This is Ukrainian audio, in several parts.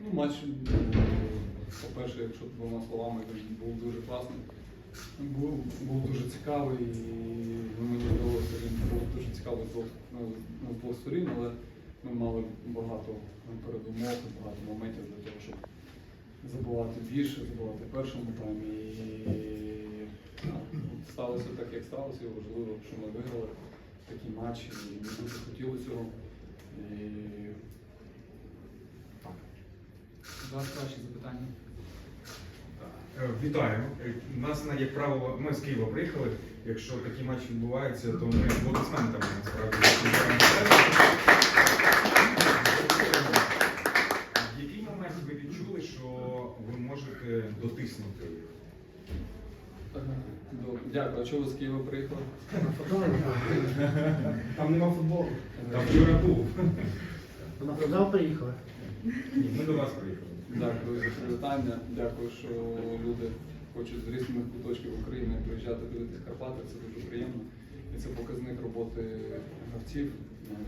Ну, матч, е, по-перше, якщо двома словами, він був дуже класний. Був, був дуже цікавий і ну, мені здалося, він був дуже цікавий з двох, ну, ну, сторін, але ми мали багато передумов, багато моментів для того, щоб забувати більше, забувати першому таймі. І сталося так, як сталося, і важливо, що ми виграли такі матчі, і ми дуже хотіли цього. І. Будь ласка, ваші запитання. Е, Вітаю. Е, У нас, на- як правило, ми з Києва приїхали. Якщо такі матчі відбуваються, то ми аплодисментами насправді. В який момент ви відчули, що ви можете дотиснути? Дякую. А чого ви з Києва приїхали? Там нема футболу. Там вчора був. На футбол приїхали. Ні, Ми до вас приїхали. Дякую за привітання. Дякую, що люди хочуть з різних куточків України приїжджати дивитися Карпати. Це дуже приємно. І це показник роботи гравців,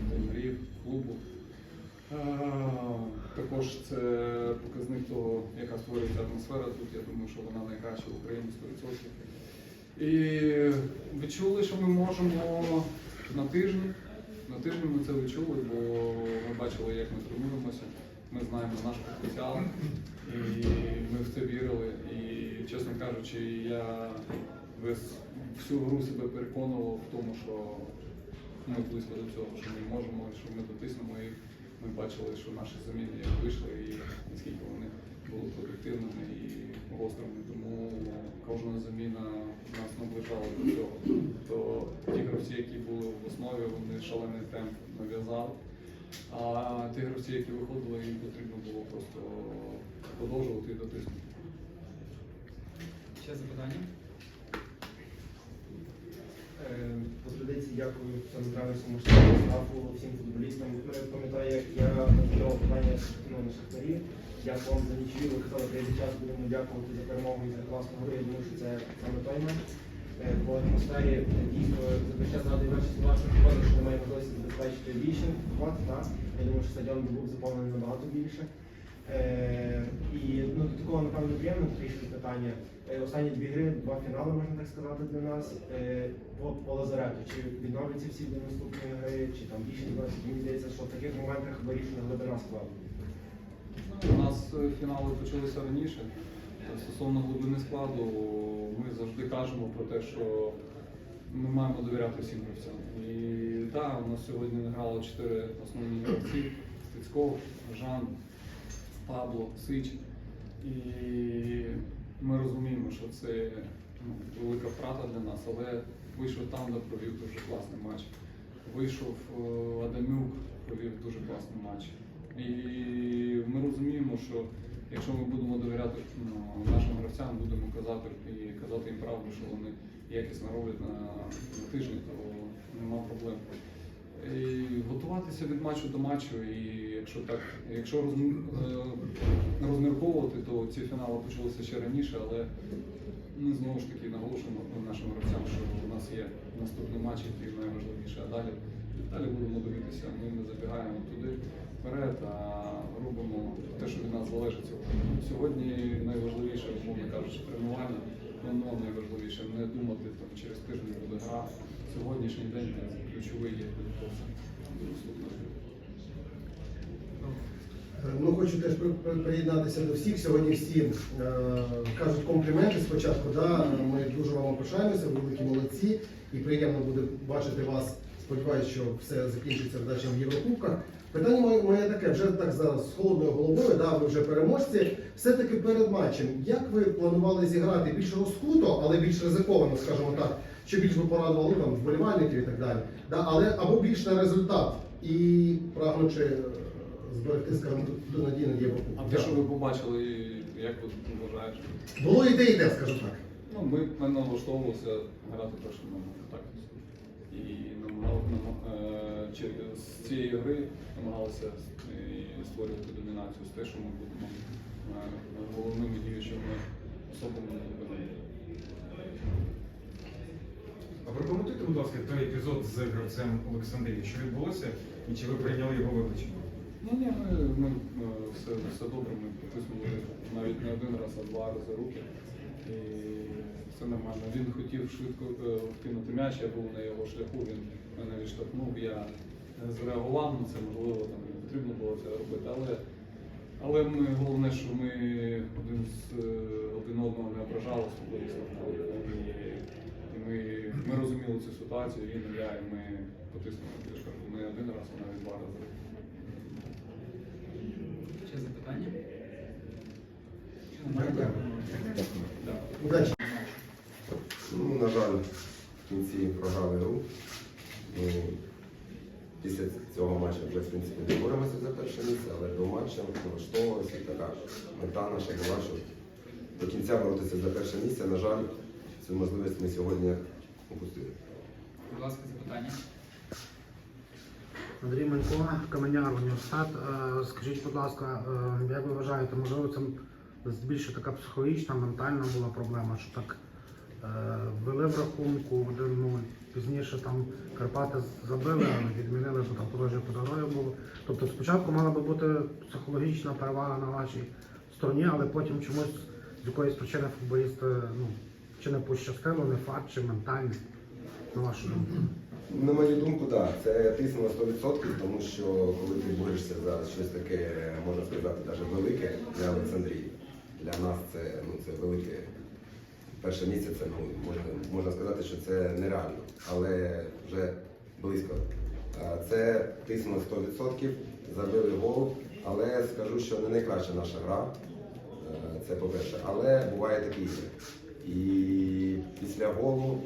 тренерів, клубу. Також це показник того, яка створюється атмосфера тут. Я думаю, що вона найкраща в Україні 100%. І відчули, що ми можемо на тижні. На тижні ми це відчули, бо ми бачили, як ми тренуємося. Ми знаємо наш потенціал, і ми в це вірили. І, чесно кажучи, я весь всю гру себе переконував в тому, що ми близько до цього, що ми можемо, що ми дотиснемо. І ми бачили, що наші заміни як вийшли, і наскільки вони були продуктивними і гострими. Тому кожна заміна нас наближала до цього. То ті гравці, які були в основі, вони шалений темп нав'язали. А ті гравці, які виходили, їм потрібно було просто продовжувати і дотиснути. Ще запитання? Е, По традиції дякую штабу, штабу, всім футболістам. Пам'ятаю, як я задавав питання ну, на шахтарі, як вам за нічию, ви казали, прийде час, будемо дякувати за перемогу і за класну гру. Я думаю, що це саме той матч. Е, По атмосфері е, дійсно зазвичай згадую ваші слова, що виходить, що немає можливості забезпечити більше вход? Я думаю, що стадіон був заповнений набагато більше. Е, і ну, до такого, напевно, приємно трішки питання. Е, Останні дві гри, два фінали, можна так сказати, для нас. Е, По, по лазарету, чи відновляться всі до наступної гри, чи там більше відновляться. Мені здається, що в таких моментах вирішена глибина складу. У нас е, фінали почалися раніше. Стосовно глибини складу, ми завжди кажемо про те, що ми маємо довіряти всім гравцям. І так, у нас сьогодні грало чотири основні гравці: Стецьков, Жан, Пабло, Сич. І ми розуміємо, що це ну, велика втрата для нас, але вийшов там, де провів дуже класний матч. Вийшов е, Адамюк, провів дуже класний матч. І ми розуміємо, що якщо ми будемо довіряти ну, нашим гравцям, будемо казати і казати їм правду, що вони якісно роблять на, на тижні, то нема проблем. І готуватися від матчу до матчу, і якщо так, якщо розм- е, розмірковувати, то ці фінали почалися ще раніше, але ми знову ж таки наголошуємо нашим гравцям, що у нас є наступний матч, який найважливіше, а далі, далі будемо дивитися. Ми не забігаємо туди вперед, а робимо те, що від нас залежить сьогодні. Найважливіше, умовно кажучи, тренування, воно найважливіше. Не думати там через тиждень буде гра. Сьогоднішній день ключовий є. Ну, хочу теж при- при- приєднатися до всіх. Сьогодні всі е, кажуть компліменти спочатку. Да? Ми дуже вам пишаємося, ви великі молодці, і приємно буде бачити вас. Сподіваюся, що все закінчиться вдачем в Єврокубках. Питання моє, моє таке, вже так зараз з холодною головою, да, ви вже переможці. Все-таки перед матчем, як ви планували зіграти більш розкуто, але більш ризиковано, скажімо так, що більш би порадували там вболівальників і так далі. Да, але або більш на результат і прагнучи е, зберегти, скажімо, ту надію на Єврокубок. А те, що ви побачили, як ви вважаєте? Було і те, і те, скажімо так. Ну, ми, налаштовувалися грати першим номером тактику. І намагали, нам- е, цієї гри намагалися е, створювати домінацію з те, що ми будемо е, головними діючими особами на виконанні. А прокоментуйте, будь ласка, той епізод з гравцем Олександрії, що відбулося і чи ви прийняли його виключення? Ні, ні, ми, ми все, все добре, ми потиснули навіть не один раз, а два рази руки. І все нормально. Він хотів швидко е, вкинути м'яч, я був на його шляху, він мене відштовхнув, я зреагував на це, можливо, там не потрібно було це робити. Але, але ми, головне, що ми один, з, е, один одного не ображали футболістом. І, ми, ми розуміли цю ситуацію, він і я, і ми потиснули. Ж не один раз, а навіть два рази. Ще запитання? Якщо немає, дякую. Да. Удачі. Ну, на жаль, в кінці програли гру. Ну, після цього матчу вже в принципі не боремося за перше місце, але до матчу налаштовувалася така мета наша була, щоб до кінця боротися за перше місце. На жаль, цю можливість ми сьогодні упустили. Будь ласка, запитання. Андрій Манько, Каменяр, університет. Е, Скажіть, будь ласка, е, як ви вважаєте, можливо, це більше така психологічна, ментальна була проблема, що так е, ввели в рахунку 1-0, пізніше там Карпати забили, але відмінили, бо там положення по дорозі було. Тобто спочатку мала би бути психологічна перевага на вашій стороні, але потім чомусь з якоїсь причини футболісти ну, чи не пощастило, не факт, чи ментальний, на вашу думку. На мою думку, так, це тиснуло 100%, тому що коли ти борешся за щось таке, можна сказати, навіть велике для Олександрії, нас це, ну, це велике. Перше місце це ну, можна, можна сказати, що це нереально, але вже близько. Це тиснуло 100%, забили гол, але скажу, що не найкраща наша гра. Е, Це по-перше. Але буває такі. І після голу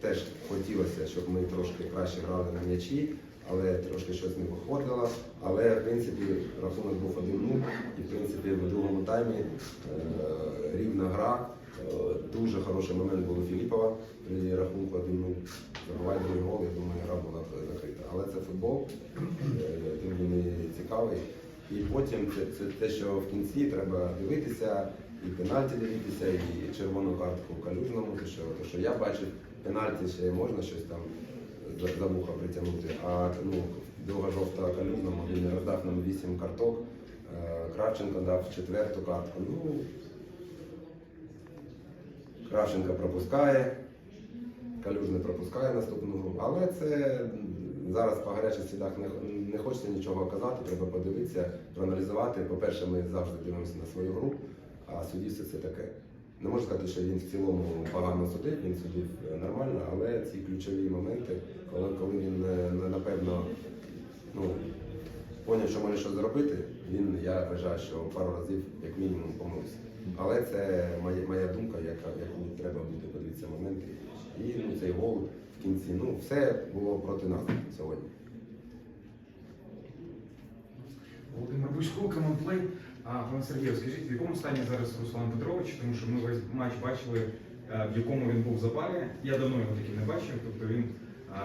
теж хотілося, щоб ми трошки краще грали на м'ячі, але трошки щось не виходило. Але в принципі рахунок був 1-0, і в принципі в другому таймі е, рівна гра. Е, Дуже хороший момент був у Філіпова при рахунку 1-0. Забиває другий гол, я думаю, гра була закрита. Але це футбол, е, тим він і цікавий. І потім це, це те, що в кінці треба дивитися, і пенальті дивитися, і червону картку калюжному, те, що, те, що я бачив, пенальті ще можна щось там за, вуха притягнути, а ну, друга жовта калюжному, він роздав нам 8 карток, е, Кравченко дав четверту картку. Ну, Кравченко пропускає, Калюжний пропускає наступну гру, але це зараз по гарячих слідах не, не хочеться нічого казати, треба подивитися, проаналізувати. По-перше, ми завжди дивимося на свою гру, а суддівство це таке. Не можу сказати, що він в цілому погано судив, він судив е, нормально, але ці ключові моменти, коли, коли він е, напевно ну, поняв, що може щось зробити, він, я вважаю, що пару разів як мінімум помилився. Але це моя, моя думка, яка, яку треба буде подивитися моменти. І ну, цей гол в кінці. Ну, все було проти нас сьогодні. Володимир Бучко, Комонплей. Пане Сергію, скажіть, в якому стані зараз Руслан Петрович? Тому що ми весь матч бачили, е, в якому він був в запалі. Я давно його таким не бачив. Тобто він,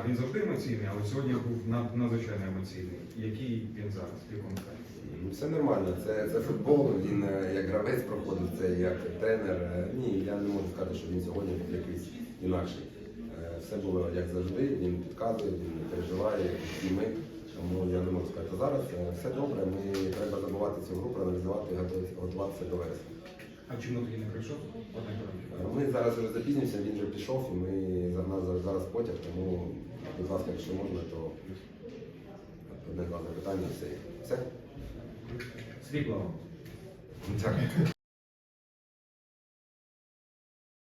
він завжди емоційний, але сьогодні був надзвичайно емоційний. Який він зараз? В якому стані? Ну, Все нормально, це, це футбол, він е, як гравець проходить, це як тренер. Е, Ні, я не можу сказати, що він сьогодні був якийсь інакший. Все було як завжди, він підказує, він переживає, і ми. Тому я не можу сказати зараз. е, Все добре, ми треба забувати цю гру, проаналізувати і готуватися до вересня. А чому тоді не прийшов? Питання. Ми зараз вже запізнимося, він вже пішов, і ми за нас зараз- потяг, тому, будь ласка, якщо можна, то одне два запитання, все. Все? Світлого. Дякую.